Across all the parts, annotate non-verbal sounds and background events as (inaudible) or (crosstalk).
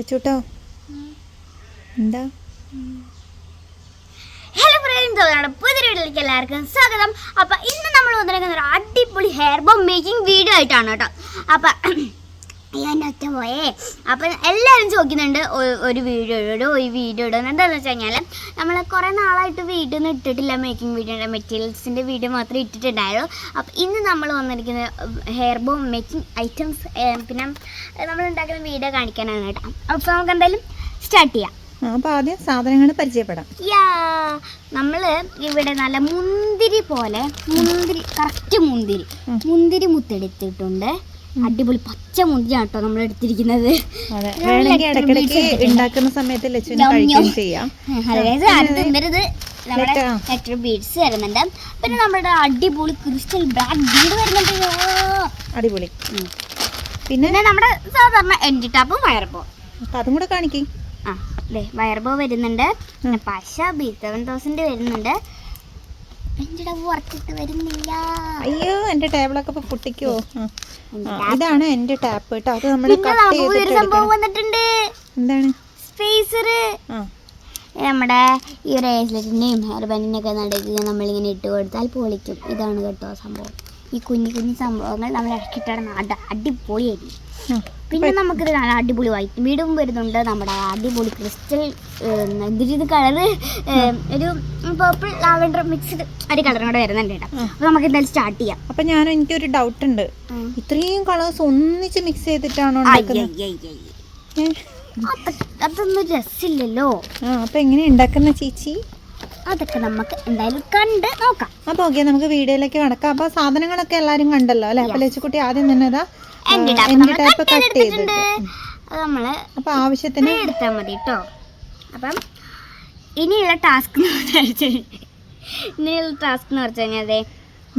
വെച്ചൂട്ടോ. എന്താ? Hello friends പുതിയ വീട്ടിലേക്ക് എല്ലാവർക്കും സ്വാഗതം. അപ്പൊ ഇന്ന് നമ്മൾ വന്നിരിക്കുന്ന ഒരു അടിപൊളി ഹെയർ ബോം മേക്കിംഗ് വീഡിയോ ആയിട്ടാണ് കേട്ടോ. അപ്പൊ ഞാൻ ഒറ്റ പോയേ അപ്പൊ എല്ലാവരും ചോദിക്കുന്നുണ്ട് ഒരു വീഡിയോ ഇടും ഒരു വീഡിയോ ഇടും എന്താണെന്ന് വെച്ച് കഴിഞ്ഞാൽ നമ്മൾ കുറേ നാളായിട്ട് വീഡിയോ ഒന്നും ഇട്ടിട്ടില്ല മേക്കിംഗ് വീഡിയോയുടെ മെറ്റീരിയൽസിന്റെ വീഡിയോ മാത്രമേ ഇട്ടിട്ടുണ്ടായുള്ളൂ. അപ്പം ഇന്ന് നമ്മൾ വന്നിരിക്കുന്ന ഹെയർ ബോം മേക്കിംഗ് ഐറ്റംസ് പിന്നെ നമ്മൾ ഉണ്ടാക്കുന്ന വീഡിയോ കാണിക്കാനാണ് കേട്ടോ. അപ്പോൾ നമുക്ക് എന്തായാലും സ്റ്റാർട്ട് ചെയ്യാം. അപ്പോൾ ആദ്യം സാധനങ്ങൾ പരിചയപ്പെടാം. യാ നമ്മൾ ഇവിടെ നല്ല മുന്തിരി പോലെ മുന്തിരി കറക്റ്റ് മുന്തിരി. മുന്തിരി മുത്തെടുത്തിട്ടുണ്ട്. അടിപൊളി പച്ച മുന്തിരിയാണ് കേട്ടോ നമ്മൾ എടുത്തിരിക്കുന്നത്. വേണമെങ്കിൽ ഇടയ്ക്കിടയ്ക്ക്. ഉണ്ടാക്കുന്ന സമയത്ത് ലച്ചുവിന് കഴിക്കുകയും ചെയ്യാം. ലെറ്റർ ബീഡ്സ് വരുന്നുണ്ട്. പിന്നെ നമ്മുടെ അടിപൊളി ക്രിസ്റ്റൽ ബ്ലാക്ക് ബീഡ് വരുന്നുണ്ട്. അടിപൊളി. പിന്നെ? നമ്മുടെ സാധാരണ എൻഡി ടാപ്പും വയർബോ അതും കൂടെ കാണിക്കേ. ആ അതെ വയർബോ വരുന്നുണ്ട്. പശ ബി സെവൻ തൗസൻഡ് വരുന്നുണ്ട്. എൻഡി ടാപ്പ് വരുന്നില്ല. അയ്യോ എന്റെ ടേബിളൊക്കെ ഇപ്പൊ പൊട്ടിക്കോ. ഇതാണ് എന്റെ ടാപ്പ് കേട്ടോ അത് നമ്മൾ കട്ട് ചെയ്തിട്ട് സംഭവം വന്നിട്ടുണ്ട്. എന്താണ്? സ്പേസർ നമ്മുടെ ഈ ഒരു ഏസ്ലറ്റിന്റെയും ഹെയർ ബാൻഡിന്റെയൊക്കെ നടുക്ക് നമ്മളിങ്ങനെ ഇട്ട് കൊടുത്താൽ പൊളിക്കും. ഇതാണ് കേട്ടോ സംഭവം. ഈ കുഞ്ഞു കുഞ്ഞു സംഭവങ്ങൾ നമ്മൾ ഇറക്കിയിട്ടാണ് അട അടിപൊളിയായിരിക്കും പിന്നെ നമുക്കിത് നല്ല അടിപൊളി വൈറ്റ് വീടും വരുന്നുണ്ട്. നമ്മുടെ അടിപൊളി ക്രിസ്റ്റൽ എന്തൊരു കളറ് ഒരു പേർപ്പിൾ ലാവൻഡർ മിക്സ്ഡ് ഒരു കളറും കൂടെ വരുന്നുണ്ട് കേട്ടോ. അപ്പോൾ നമുക്ക് എന്തായാലും സ്റ്റാർട്ട് ചെയ്യാം. അപ്പം ഞാൻ എനിക്കൊരു ഡൗട്ട് ഉണ്ട്. ഇത്രയും കളേഴ്സ് ഒന്നിച്ച് മിക്സ് ചെയ്തിട്ടാണോ അതൊന്നും രസമില്ലല്ലോ അപ്പോൾ അപ്പം എങ്ങനെ ഉണ്ടാക്കുന്ന ചേച്ചി അതൊക്കെ നമുക്ക് എന്തായാലും കണ്ട് നോക്കാം. അപ്പോൾ ഓക്കെ നമുക്ക് വീഡിയോയിലേക്ക് കടക്കാം. അപ്പോൾ സാധനങ്ങളൊക്കെ എല്ലാരും കണ്ടല്ലോ അല്ലേ? അപ്പോൾ ലച്ചുക്കുട്ടി ആദ്യം തന്നെ ഇതാ എന്റെ ടാപ്പ് കട്ട് ചെയ്തിട്ടുണ്ട്. നമ്മൾ അപ്പോൾ ആവശ്യത്തിന് എടുത്താൽ മതി കേട്ടോ അപ്പം ഇനിയുള്ള ടാസ്ക് ഇനിയുള്ള ടാസ്ക് എന്ന് പറഞ്ഞു കഴിഞ്ഞാൽ അതെ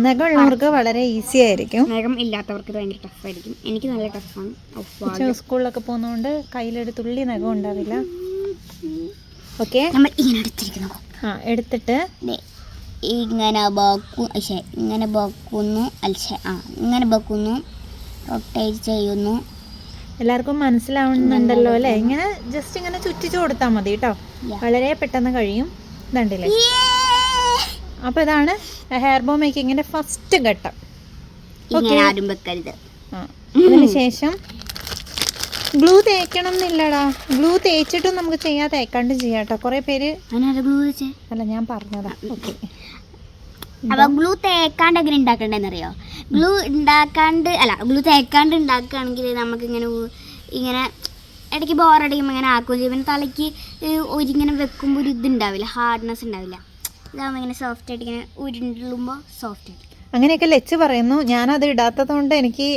നഖമുള്ളവർക്ക് വളരെ ഈസി ആയിരിക്കും. നഖം ഇല്ലാത്തവർക്ക് ഭയങ്കര ടഫായിരിക്കും എനിക്ക് നല്ല ടഫാണ് സ്കൂളിലൊക്കെ പോകുന്നതുകൊണ്ട് കയ്യിലൊരു തുള്ളി നഖം ഉണ്ടാവില്ല ഓക്കെ. നമ്മൾ ഇങ്ങനെ എടുത്തിരിക്കുന്നു. ആ എടുത്തിട്ട് ഇങ്ങനെ ബോക്കു ഇങ്ങനെ ബോക്കുന്നു അല്ല ആ ഇങ്ങനെ ബോക്കുന്നു റൊട്ടേറ്റ് ചെയ്യുന്നു. എല്ലാവർക്കും മനസ്സിലാവുന്നുണ്ടല്ലോ അല്ലേ? ഇങ്ങനെ ജസ്റ്റ് ഇങ്ങനെ ചുറ്റിച്ചു കൊടുത്താൽ മതി കേട്ടോ വളരെ പെട്ടെന്ന് കഴിയും. ഇതുണ്ടല്ലേ? അപ്പോൾ ഇതാണ് ഹെയർ ബോ മേക്കിങ്ങിന്റെ ഫസ്റ്റ് ഘട്ടം. ഇങ്ങനെ ആരും വെക്കരുത്. ആ അതിന് ശേഷം ഗ്ലൂ തേക്കണം എന്നില്ലടാ ഗ്ലൂ തേച്ചിട്ടും നമുക്ക് ചെയ്യാൻ തേക്കാണ്ട് ചെയ്യാട്ടോ. കേട്ടോ കുറേ പേര് ഗ്ലൂ അല്ല ഞാൻ പറഞ്ഞതാ. ഓക്കെ. അപ്പൊ ഗ്ലൂ തേക്കാണ്ട് എങ്ങനെ ഉണ്ടാക്കണ്ടെന്ന് അറിയോ ഗ്ലൂ ഉണ്ടാക്കാണ്ട് അല്ല ഗ്ലൂ തേക്കാണ്ട് ഉണ്ടാക്കുകയാണെങ്കിൽ നമുക്ക് ഇങ്ങനെ ഇങ്ങനെ ഇടയ്ക്ക് ബോറടിക്കുമ്പോൾ ഇങ്ങനെ ആക്കുകയും ചെയ്യും. പിന്നെ തലയ്ക്ക് ഒരിങ്ങനെ വെക്കുമ്പോൾ ഒരു ഇതുണ്ടാവില്ല. ഹാർഡ്നെസ് ഉണ്ടാവില്ല ഇതാകുമ്പോൾ ഇങ്ങനെ സോഫ്റ്റ് ആയിട്ട് ഇങ്ങനെ ഉരുണ്ടുമ്പോൾ സോഫ്റ്റ് ആയിട്ട്. അങ്ങനെയൊക്കെ ലെച്ച് പറയുന്നു. ഞാനത് ഇടാത്തത് കൊണ്ട് എനിക്ക്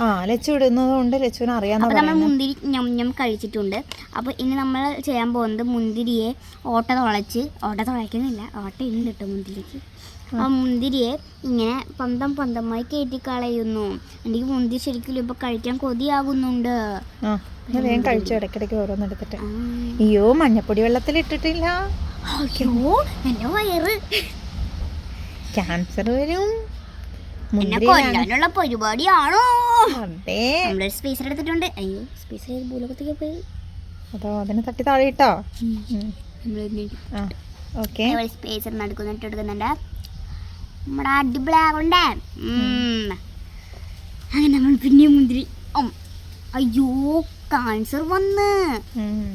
ആ ലച്ചു ഇടുന്നത് കൊണ്ട് ലച്ചുവിന് അറിയാന്ന് നമ്മൾ മുന്തിരി ഞം ഞം കഴിച്ചിട്ടുണ്ട്. അപ്പോൾ ഇനി നമ്മൾ ചെയ്യാൻ പോകുന്നത് മുന്തിരിയെ ഓട്ട തുളച്ച് ഓട്ട തുളയ്ക്കുന്നില്ല ഓട്ട ഉണ്ട് കേട്ടോ മുന്തിരിക്ക്. ആ. മുന്തിരിയെ ഇങ്ങനെ പന്തം പന്തമായി കയറ്റി കളയുന്നു എനിക്ക് മുന്തിരി ശരിക്കും ഇപ്പൊ കഴിക്കാൻ കൊതിയാകുന്നുണ്ട് വേഗം കഴിച്ചു ഇടയ്ക്കിടയ്ക്ക് ഓരോന്നെടുത്തിട്ട് അയ്യോ മഞ്ഞപ്പൊടി വെള്ളത്തിൽ ഇട്ടിട്ടില്ല. അയ്യോ എന്റെ വയറ്. ക്യാൻസർ വരും. എന്നെ കൊല്ലാനുള്ള പരിപാടിയാണോ? നമ്മളൊരു സ്പീസർ എടുത്തിട്ടുണ്ട്. അയ്യോ സ്പീസർ ഭൂലോകത്തേക്ക് പോയി. അതോ അതിനെ തട്ടി താഴെ ഇട്ടോ ഓക്കെ. സ്പേസർ നടക്കുന്നിട്ട് എടുക്കുന്നുണ്ട്. നമ്മുടെ അടിപൊളിയാകൊണ്ടേ അങ്ങനെ നമ്മൾ പിന്നെ മുന്തിരി. അയ്യോ കാൻസർ വന്ന്.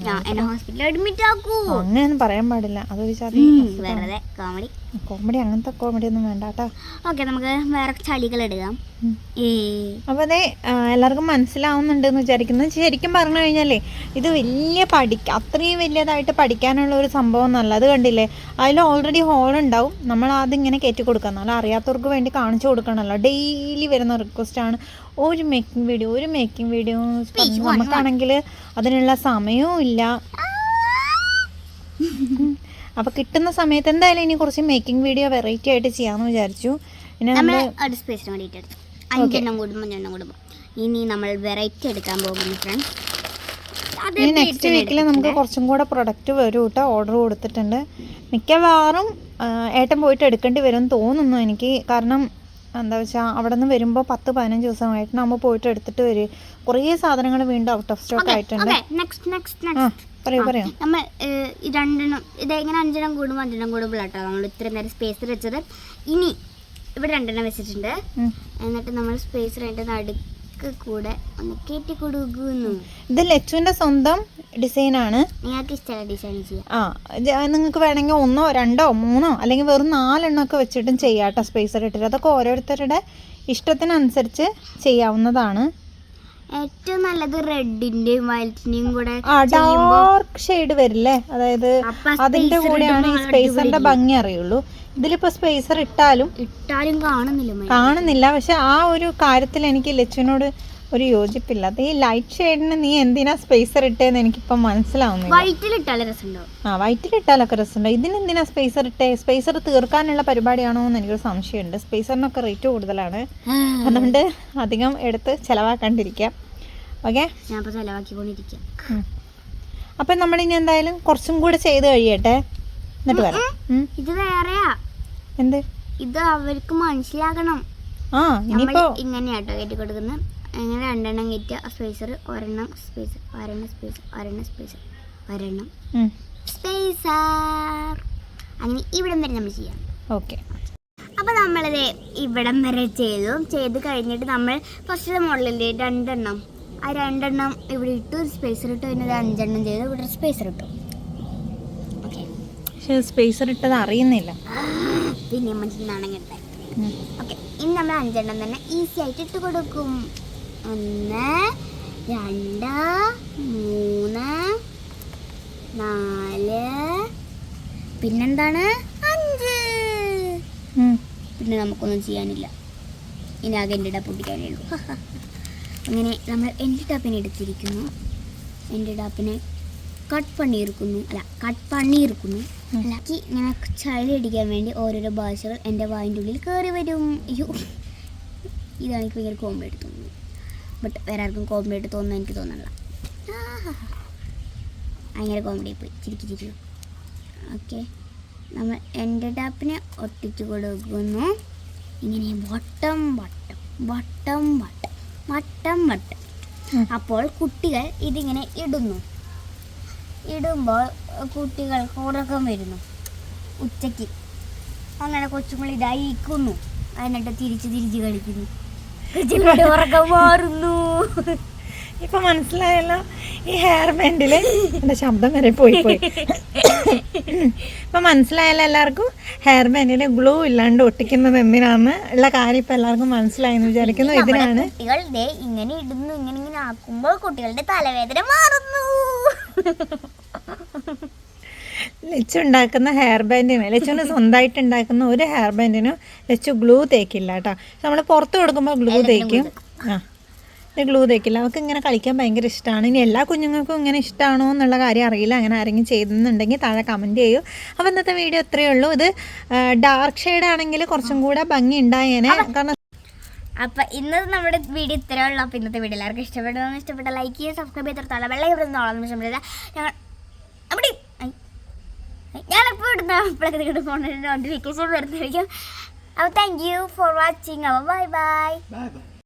ഞാൻ എന്നെ ഹോസ്പിറ്റലിൽ അഡ്മിറ്റ് ആക്കൂ. അങ്ങനെയൊന്നും പറയാൻ പാടില്ല. അതൊരു ചതി. വെറുതെ കോമഡി കോമഡി അങ്ങനത്തെ കോമഡി ഒന്നും വേണ്ട കേട്ടോ. ഓക്കെ നമുക്ക് വേറെ ചളികൾ എടുക്കാം അപ്പൊ അപ്പോൾ അതെ എല്ലാവർക്കും മനസ്സിലാവുന്നുണ്ടെന്ന് വിചാരിക്കുന്നു. ശരിക്കും പറഞ്ഞു കഴിഞ്ഞാലേ ഇത് വലിയ പഠിക്ക അത്രയും വലിയതായിട്ട് പഠിക്കാനുള്ള ഒരു സംഭവം ഒന്നല്ല. അത് കണ്ടില്ലേ? അതിൽ ഓൾറെഡി ഹോൾ ഉണ്ടാവും. നമ്മൾ അതിങ്ങനെ കയറ്റി കൊടുക്കാം. എന്നാൽ അറിയാത്തവർക്ക് വേണ്ടി കാണിച്ചു കൊടുക്കണമല്ലോ. ഡെയിലി വരുന്ന റിക്വസ്റ്റാണ് ഒരു മേക്കിംഗ് വീഡിയോ ഒരു മേക്കിംഗ് വീഡിയോ നമുക്കാണെങ്കിൽ അതിനുള്ള സമയവും ഇല്ല. അപ്പോൾ കിട്ടുന്ന സമയത്ത് എന്തായാലും ഇനി കുറച്ച് മേക്കിംഗ് വീഡിയോ വെറൈറ്റി ആയിട്ട് ചെയ്യാന്ന് വിചാരിച്ചു. പിന്നെ നമ്മൾ ഒരു സ്പേസിന് വേണ്ടിയിട്ട് എടുത്തു. അഞ്ചെണ്ണം കൂടുമ്പോൾ അഞ്ചെണ്ണം കൂടുമ്പോൾ ഇനി നമ്മൾ വെറൈറ്റി എടുക്കാൻ പോകുന്നു ഫ്രണ്ട്സ് ഇനി നെക്സ്റ്റ് വീക്കിൽ നമുക്ക് കുറച്ചും കൂടെ പ്രൊഡക്റ്റ് വരും കേട്ടോ ഓർഡർ കൊടുത്തിട്ടുണ്ട്. മിക്കവാറും ഏട്ടൻ പോയിട്ട് എടുക്കേണ്ടി വരും തോന്നുന്നു എനിക്ക്. കാരണം എന്താ വെച്ചാൽ അവിടെ നിന്ന് വരുമ്പോൾ പത്ത് പതിനഞ്ച് ദിവസമായിട്ട് നമ്മൾ പോയിട്ട് എടുത്തിട്ട് വരും. കുറേ സാധനങ്ങൾ വീണ്ടും ഔട്ട് ഓഫ് സ്റ്റോക്ക് ആയിട്ടുണ്ട്. പറയൂ പറയൂ. നമ്മൾ രണ്ടെണ്ണം ഇത് എങ്ങനെ അഞ്ചെണ്ണം കൂടുമ്പോൾ അഞ്ചെണ്ണം കൂടുമ്പോഴാട്ടോ നമ്മൾ ഇത്രയും നേരം സ്പേസ് വെച്ചത്. ഇനി ഇവിടെ രണ്ടെണ്ണം വെച്ചിട്ടുണ്ട്. എന്നിട്ട് നമ്മൾ സ്പേസ് രണ്ട് നടുക്ക് കൂടെ ഒന്ന് കയറ്റി കൊടുക്കുന്നു ഇത് സ്വന്തം ഡിസൈനാണ്. നിങ്ങൾക്ക് ഇഷ്ടമുള്ള ഡിസൈൻ ചെയ്യാം. ആ നിങ്ങൾക്ക് വേണമെങ്കിൽ ഒന്നോ രണ്ടോ മൂന്നോ അല്ലെങ്കിൽ വെറും നാലെണ്ണം ഒക്കെ വെച്ചിട്ടും ചെയ്യാട്ടോ സ്പേസർ ഇട്ടിട്ട്. അതൊക്കെ ഓരോരുത്തരുടെ ഇഷ്ടത്തിനനുസരിച്ച് ചെയ്യാവുന്നതാണ്. ഏറ്റവും നല്ലത് റെഡിന്റെയും വയലറ്റിന്റെയും കൂടെ ഡാർക്ക് ഷെയ്ഡ് വരില്ലേ? അതായത് അതിന്റെ കൂടെയാണ് ഈ സ്പേസറിന്റെ ഭംഗി അറിയുള്ളൂ. ഇതിലിപ്പോ സ്പേസർ ഇട്ടാലും ഇട്ടാലും കാണുന്നില്ല. കാണുന്നില്ല. പക്ഷെ ആ ഒരു കാര്യത്തിൽ എനിക്ക് ലച്ചുവിനോട് ഒരു യോജിപ്പില്ലാത്ത ഈ ലൈറ്റ് ഷെയ്ഡിന് നീ എന്തിനാ സ്പേസർ ഇട്ടേന്ന് എനിക്കിപ്പം മനസ്സിലാവുന്നു വൈറ്റിൽ ഇട്ടാലും രസമുണ്ടാവും. ആ വൈറ്റിൽ ഇട്ടാലൊക്കെ രസമുണ്ട് ഇതിന് എന്തിനാ സ്പേസർ ഇട്ടേ? സ്പേസർ തീർക്കാനുള്ള പരിപാടിയാണോ എന്ന് എനിക്കൊരു സംശയമുണ്ട്. സ്പേസറിനൊക്കെ റേറ്റ് കൂടുതലാണ്. അതുകൊണ്ട് അധികം എടുത്ത് ചിലവാക്കാണ്ടിരിക്കാം. ഓക്കെ ഞാൻ ചെലവാക്കിക്കൊണ്ടിരിക്കാം. അപ്പം നമ്മളിനി എന്തായാലും കുറച്ചും കൂടെ ചെയ്ത് കഴിയട്ടെ. എന്നിട്ട് വരാം. ഇത് വേറെയാ. എന്ത്? ഇത് അവർക്ക് മനസ്സിലാകണം. ആ ഇനിയിപ്പോ ഇങ്ങനെയാട്ടോ കയറ്റി കൊടുക്കുന്നത് അങ്ങനെ രണ്ടെണ്ണം കയറ്റുക സ്പേസർ ഒരെണ്ണം സ്പേസർ ഒരെണ്ണം സ്പേസർ ഒരെണ്ണം സ്പേസർ ഒരെണ്ണം സ്പേസർ അങ്ങനെ ഇവിടം വരെ നമ്മൾ ചെയ്യാം. ഓക്കെ. അപ്പോൾ നമ്മളിത് ഇവിടം വരെ ചെയ്തു. ചെയ്ത് കഴിഞ്ഞിട്ട് നമ്മൾ ഫസ്റ്റ് മോഡലില്ലേ രണ്ടെണ്ണം. ആ രണ്ടെണ്ണം ഇവിടെ ഇട്ടു ഒരു സ്പേസർ ഇട്ടു പിന്നെ ഒരു അഞ്ചെണ്ണം ചെയ്തു. ഇവിടെ ഒരു സ്പേസർ ഇട്ടു. സ്പേസർ ഇട്ടത് അറിയുന്നില്ല. (gasps) പിന്നെ മനസ്സിലാണെങ്കിൽ ഓക്കെ ഇനി നമ്മൾ അഞ്ചെണ്ണം തന്നെ ഈസി ആയിട്ട് ഇട്ട് കൊടുക്കും. ഒന്ന് രണ്ട് മൂന്ന് നാല് പിന്നെന്താണ്? അഞ്ച്. പിന്നെ നമുക്കൊന്നും ചെയ്യാനില്ല. ഇനി ആകെ എന്റെ ഡാപ്പ് പൊട്ടിക്കാനേ ഉള്ളൂ. അങ്ങനെ നമ്മൾ എന്റെ ടാപ്പിനെ എടുത്തിരിക്കുന്നു. എന്റെ ഡാപ്പിനെ കട്ട് പണിയിരിക്കുന്നു അല്ല കട്ട് പണിയിരിക്കുന്നു. അല്ലാക്കി ഇങ്ങനെ ചളി അടിക്കാൻ വേണ്ടി ഓരോരോ ഭാഷകൾ എന്റെ വായിന്റെ ഉള്ളിൽ കയറി വരും. അയ്യോ. ഇതാണ് എനിക്ക് ഭയങ്കര കോമഡി തോന്നുന്നത് ബട്ട് വേറെ ആർക്കും കോമഡി ആയിട്ട് തോന്നുന്നു എനിക്ക് തോന്നണില്ല അങ്ങനെ ഭയങ്കര കോമഡി പോയി. ചിരിക്കി ചിരിക്കും. ഓക്കെ നമ്മൾ എന്റെ ടാപ്പിനെ ഒട്ടിച്ചു കൊടുക്കുന്നു. ഇങ്ങനെ വട്ടം വട്ടം വട്ടം വട്ടം വട്ടം വട്ടം അപ്പോൾ കുട്ടികൾ ഇതിങ്ങനെ ഇടുന്നു. ഇടുമ്പോൾ കുട്ടികൾക്ക് ഉറക്കം വരുന്നു. ഉച്ചയ്ക്ക്. അങ്ങനെ കൊച്ചുങ്ങൾ ഇതായിരിക്കുന്നു എന്നിട്ട് തിരിച്ച് തിരിച്ച് കളിക്കുന്നു. ഉറക്കം മാറുന്നു. ഇപ്പൊ മനസ്സിലായല്ലോ ഈ ഹെയർ ബാൻഡിൽ എന്റെ ശബ്ദം വരെ പോയി പോയി. ഇപ്പൊ മനസ്സിലായല്ലോ എല്ലാവർക്കും ഹെയർ ബാൻഡിൽ ഗ്ലൂ ഇല്ലാണ്ട് ഒട്ടിക്കുന്നത് എന്തിനാന്ന് ഉള്ള കാര്യം ഇപ്പൊ എല്ലാവർക്കും മനസ്സിലായെന്ന് വിചാരിക്കുന്നു. ഇതിനാണ് കുട്ടികൾ ഇങ്ങനെ ഇടുന്നു ഇങ്ങനെ ഇങ്ങനെ ആക്കുമ്പോൾ കുട്ടികളുടെ തലവേദന മാറുന്നു. ലച്ചു ഉണ്ടാക്കുന്ന ഹെയർ ബാൻഡിന് ലച്ചുവിന് സ്വന്തമായിട്ട് ഉണ്ടാക്കുന്ന ഒരു ഹെയർ ബാൻഡിനും ലച്ചു ഗ്ലൂ തേക്കില്ല കേട്ടോ നമ്മൾ പുറത്ത് കൊടുക്കുമ്പോൾ ഗ്ലൂ തേക്കും. ആ. ഇത് ഗ്ലൂ തേക്കില്ല. അവർക്ക് ഇങ്ങനെ കളിക്കാൻ ഭയങ്കര ഇഷ്ടമാണ് ഇനി എല്ലാ കുഞ്ഞുങ്ങൾക്കും ഇങ്ങനെ ഇഷ്ടമാണോ എന്നുള്ള കാര്യം അറിയില്ല. അങ്ങനെ ആരെങ്കിലും ചെയ്തെന്നുണ്ടെങ്കിൽ താഴെ കമന്റ് ചെയ്യൂ. അപ്പോൾ ഇന്നത്തെ വീഡിയോ ഇത്രയേ ഉള്ളൂ. ഇത് ഡാർക്ക് ഷെയ്ഡ് ആണെങ്കിൽ കുറച്ചും കൂടെ ഭംഗി ഉണ്ടായേനെ. കാരണം അപ്പൊ ഇന്നത്തെ നമ്മുടെ വീഡിയോ ഇത്രേ ഉള്ളൂ. അപ്പൊ ഇന്നത്തെ വീഡിയോ എല്ലാവർക്കും ഇഷ്ടപ്പെടുന്നു ഇഷ്ടപ്പെട്ട ലൈക്ക് ചെയ്യുക സബ്സ്ക്രൈബ് ചെയ്തിടത്തോളം വെള്ളം ഇവിടെ നിന്നോളം ഞങ്ങൾ അവിടെ ഞാൻ എപ്പോൾ ഇടുന്ന അപ്പോഴൊക്കെ നിങ്ങളുടെ ഫോണിൽ നോട്ടിഫിക്കേഷൻ വരുന്നതായിരിക്കും. അപ്പോൾ താങ്ക് യു ഫോർ വാച്ചിങ് അപ്പോൾ ബൈ ബൈ ബൈ bye.